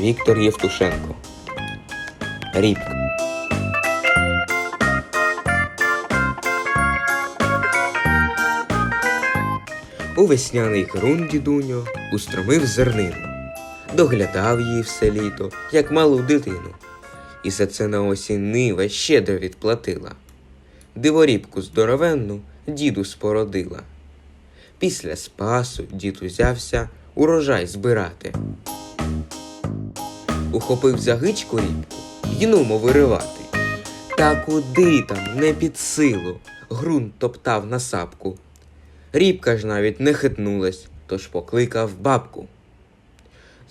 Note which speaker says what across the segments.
Speaker 1: Віктор Євтушенко. Рібка. У весняний ґрунт дідуньо устромив зернину, доглядав її все літо, як малу дитину, і за це на осінь нива щедро відплатила. Диворібку здоровенну діду спородила. Після спасу дід узявся урожай збирати. Ухопив за гичку рібку й нумо виривати. Та куди там, не під силу, ґрунт топтав на сапку. Рібка ж навіть не хитнулась, тож покликав бабку.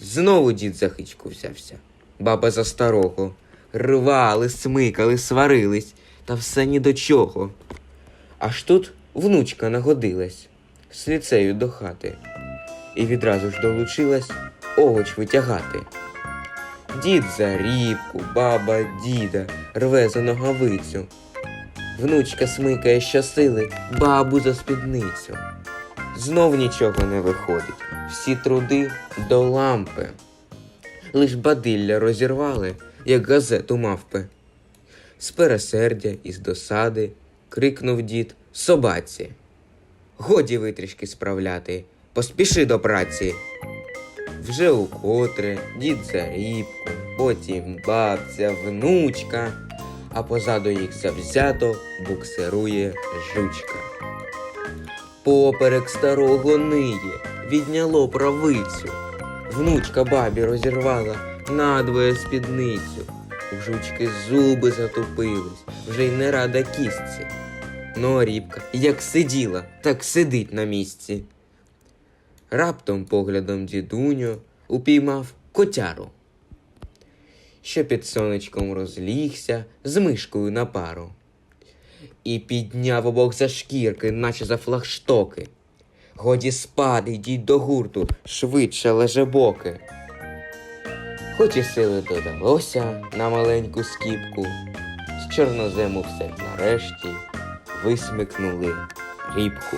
Speaker 1: Знову дід за хичку взявся. Баба за старого. Рвали, смикали, сварились, та все ні до чого. Аж тут внучка нагодилась з ліцею до хати, і відразу ж долучилась овоч витягати. Дід за рібку, баба діда рве за ногавицю. Внучка смикає щосили бабу за спідницю. Знов нічого не виходить, всі труди до лампи. Лиш бадилля розірвали, як газету мавпи. З пересердя і з досади крикнув дід собаці. Годі витрішки справляти, поспіши до праці. Вже укотре дід за рібку, потім бабця, внучка, а позаду їх завзято буксирує жучка. Поперек старого ниє, відняло правицю. Внучка бабі розірвала надвоє спідницю. У жучки зуби затупились, вже й не рада кістці. Ну, рібка, як сиділа, так сидить на місці. Раптом поглядом дідуньо упіймав котяру, що під сонечком розлігся з мишкою на пару. І підняв обох за шкірки, наче за флагштоки. Годі спати, йдіть до гурту, швидше лежебоки. Хоч і сили додалося на маленьку скіпку, з чорнозему все нарешті висмикнули рібку.